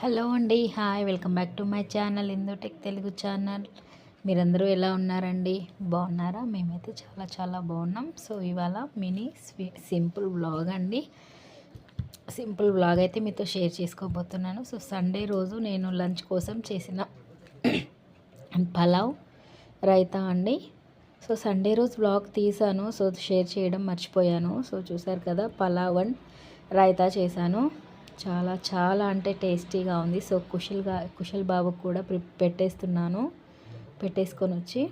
Hello అండి hi welcome back to my channel Indotech Telugu channel. మీరందరూ ఎలా ఉన్నారండి? బాగున్నారా? మేమైతే చాలా చాలా బాగున్నాం. సో ఇవాళ మినీ స్వీట్ సింపుల్ వ్లాగ్ అండి. సింపుల్ వ్లాగ్ అయితే మీతో షేర్ చేసుకోబోతున్నాను. సో సండే రోజు నేను లంచ్ కోసం చేసిన పలావ్ రైతా అండి. సో సండే రోజు వ్లాగ్ తీసాను సో షేర్ చేయడం మర్చిపోయాను. సో చూసారు కదా పలావ్ అండ్ రైతా చేశాను. చాలా చాలా అంటే టేస్టీగా ఉంది. సో కుషల్గా కుషల్ బాబుకు కూడా పెట్టేస్తున్నాను. పెట్టేసుకొని వచ్చి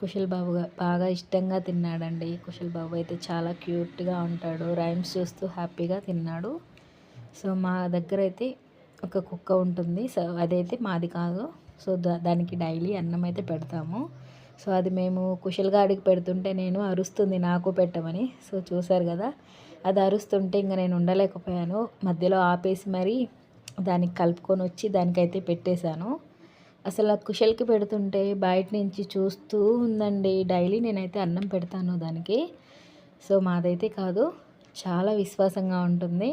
కుషల్ బాబు బాగా ఇష్టంగా తిన్నాడండి. కుషల్ బాబు అయితే చాలా క్యూట్గా ఉంటాడు. రైమ్స్ చూస్తూ హ్యాపీగా తిన్నాడు. సో మా దగ్గర అయితే ఒక కుక్క ఉంటుంది. సో అదైతే మాది కాదు. సో దానికి డైలీ అన్నం అయితే పెడతాము. సో అది మేము కుషల్గాడికి పెడుతుంటే నేను అరుస్తుంది నాకు పెట్టమని. సో చూసారు కదా? అది అరుస్తుంటే ఇంకా నేను ఉండలేకపోయాను. మధ్యలో ఆపేసి మరీ దానికి కలుపుకొని వచ్చి దానికైతే పెట్టేశాను. అసలు ఆ కుషల్కి పెడుతుంటే బయట నుంచి చూస్తూ ఉందండి. డైలీ నేనైతే అన్నం పెడతాను దానికి. సో మాదైతే కాదు చాలా విశ్వాసంగా ఉంటుంది.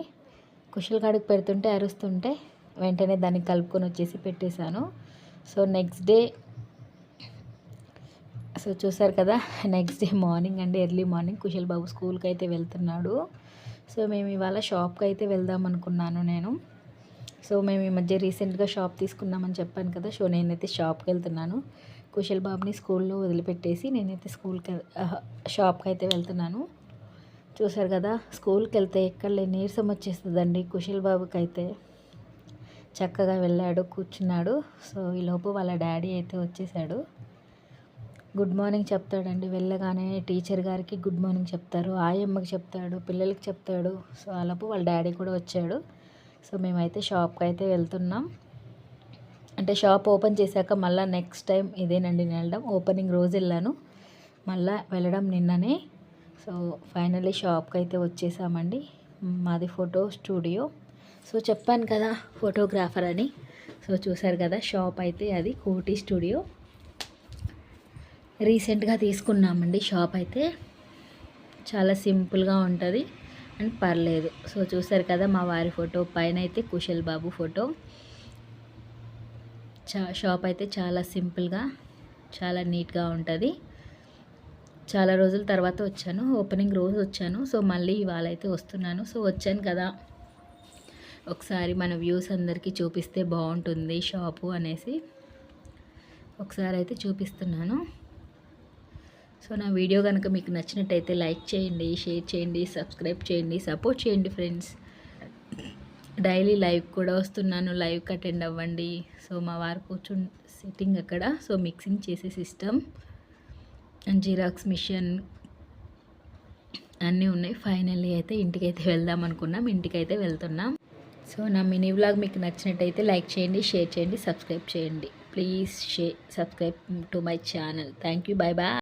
కుషల్ కాడికి పెడుతుంటే అరుస్తుంటే వెంటనే దానికి కలుపుకొని వచ్చేసి పెట్టేశాను. సో నెక్స్ట్ డే సో చూసారు కదా నెక్స్ట్ డే మార్నింగ్ అండి ఎర్లీ మార్నింగ్ కుశల్ బాబు స్కూల్కి అయితే వెళ్తున్నాడు. సో మేము ఇవాళ షాప్కి అయితే వెళ్దాం అనుకున్నాను నేను. సో మేము ఈ మధ్య రీసెంట్గా షాప్ తీసుకున్నామని చెప్పాను కదా సో నేనైతే షాప్కి వెళ్తున్నాను. కుశల్ బాబుని స్కూల్లో వదిలిపెట్టేసి నేనైతే స్కూల్కి షాప్కి అయితే వెళ్తున్నాను. చూసారు కదా స్కూల్కి వెళ్తే ఎక్కడ నీరసం వచ్చేస్తుందండి కుశల్ బాబుకి అయితే చక్కగా వెళ్ళాడు కూర్చున్నాడు. సో ఈలోపు వాళ్ళ డాడీ అయితే వచ్చేసాడు. గుడ్ మార్నింగ్ చెప్తాడండి. వెళ్ళగానే టీచర్ గారికి గుడ్ మార్నింగ్ చెప్తారు. ఆయమ్మకి చెప్తాడు. పిల్లలకి చెప్తాడు. సో అలాపు వాళ్ళ డాడీ కూడా వచ్చాడు. సో మేమైతే షాప్కి అయితే వెళ్తున్నాం. అంటే షాప్ ఓపెన్ చేశాక మళ్ళీ నెక్స్ట్ టైం ఇదేనండి నేను వెళ్ళడం. ఓపెనింగ్ రోజు వెళ్ళాను. మళ్ళీ వెళ్ళడం నిన్ననే. సో ఫైనల్లీ షాప్కి అయితే వచ్చేసామండి. మాది ఫోటో స్టూడియో. సో చెప్పాను కదా ఫోటోగ్రాఫర్ అని. సో చూసారు కదా షాప్ అయితే అది కోటి స్టూడియో. రీసెంట్గా తీసుకున్నామండి షాప్ అయితే. చాలా సింపుల్గా ఉంటుంది అండ్ పర్లేదు. సో చూసారు కదా మా వారి ఫోటో పైన అయితే కుశల్ బాబు ఫోటో. చా షాప్ అయితే చాలా సింపుల్గా చాలా నీట్గా ఉంటుంది. చాలా రోజుల తర్వాత వచ్చాను ఓపెనింగ్ రోజు వచ్చాను. సో మళ్ళీ ఇవాళ అయితే వస్తున్నాను. సో వచ్చాను కదా. ఒకసారి మన వ్యూస్ అందరికీ చూపిస్తే బాగుంటుంది షాపు అనేసి. ఒకసారి అయితే చూపిస్తున్నాను. సో నా వీడియో కనుక మీకు నచ్చినట్టయితే లైక్ చేయండి షేర్ చేయండి సబ్స్క్రైబ్ చేయండి సపోర్ట్ చేయండి ఫ్రెండ్స్. డైలీ లైవ్ కూడా వస్తున్నాను లైవ్కి అటెండ్ అవ్వండి. సో మా వారు కూర్చుని సిట్టింగ్ అక్కడ. సో మిక్సింగ్ చేసే సిస్టమ్ అండ్ జిరాక్స్ మిషన్ అన్నీ ఉన్నాయి. ఫైనల్లీ అయితే ఇంటికైతే వెళ్దాం అనుకున్నాం ఇంటికైతే వెళ్తున్నాం. సో నా మినీ వ్లాగ్ మీకు నచ్చినట్టయితే లైక్ చేయండి షేర్ చేయండి సబ్స్క్రైబ్ చేయండి. Please share subscribe to my channel. Thank you bye bye.